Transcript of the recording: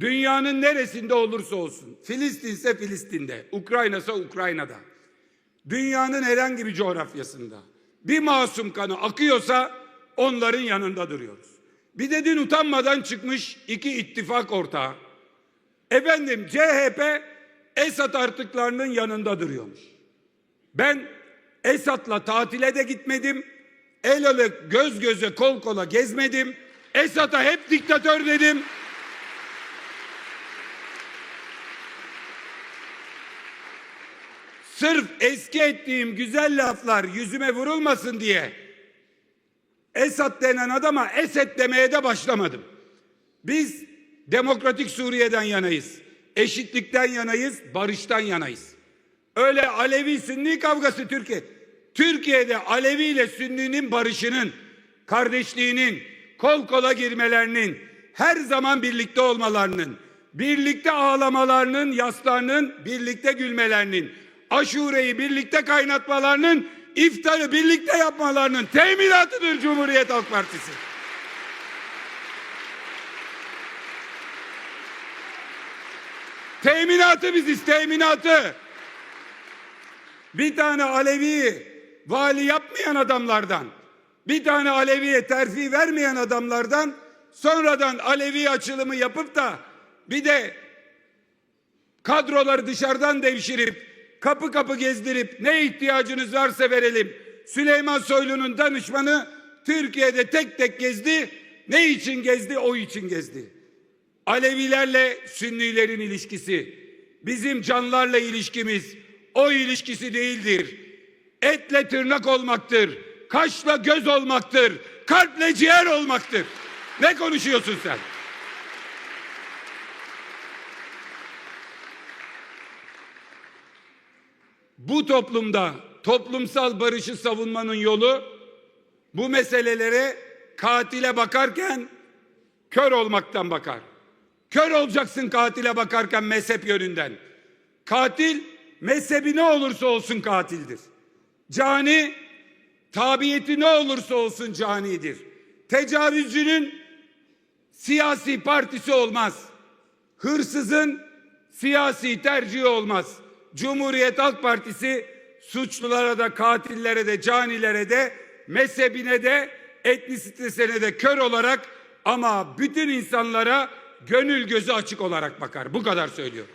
Dünyanın neresinde olursa olsun, Filistinse Filistin'de, Ukrayna'sa Ukrayna'da, dünyanın herhangi bir coğrafyasında bir masum kanı akıyorsa onların yanında duruyoruz. Bir de dün utanmadan çıkmış iki ittifak ortağı. Efendim CHP Esad artıklarının yanında duruyormuş. Ben Esad'la tatile de gitmedim. El ele göz göze kol kola gezmedim. Esad'a hep diktatör dedim. Sırf eski ettiğim güzel laflar yüzüme vurulmasın diye Esad denen adama Esed demeye de başlamadım. Biz demokratik Suriye'den yanayız. Eşitlikten yanayız, barıştan yanayız. Öyle Alevi Sünni kavgası Türkiye. Türkiye'de Alevi ile Sünni'nin barışının, kardeşliğinin, kol kola girmelerinin, her zaman birlikte olmalarının, birlikte ağlamalarının, yaslarının, birlikte gülmelerinin, aşureyi birlikte kaynatmalarının, iftarı birlikte yapmalarının teminatıdır Cumhuriyet Halk Partisi. Teminatı biziz, teminatı. Bir tane Alevi vali yapmayan adamlardan, bir tane Alevi'ye terfi vermeyen adamlardan sonradan Alevi açılımı yapıp da bir de kadroları dışarıdan devşirip kapı kapı gezdirip ne ihtiyacınız varsa verelim. Süleyman Soylu'nun danışmanı Türkiye'de tek tek gezdi. Ne için gezdi? O için gezdi. Alevilerle Sünnilerin ilişkisi, bizim canlarla ilişkimiz o ilişkisi değildir. Etle tırnak olmaktır, kaşla göz olmaktır, kalple ciğer olmaktır. Ne konuşuyorsun sen? Bu toplumda toplumsal barışı savunmanın yolu bu meselelere katile bakarken kör olmaktan bakar. Kör olacaksın katile bakarken mezhep yönünden. Katil mezhebi ne olursa olsun katildir. Cani tabiyeti ne olursa olsun canidir. Tecavüzcünün siyasi partisi olmaz. Hırsızın siyasi tercihi olmaz. Cumhuriyet Halk Partisi suçlulara da katillere de canilere de mezhebine de etnisitesine de kör olarak ama bütün insanlara gönül gözü açık olarak bakar. Bu kadar söylüyorum.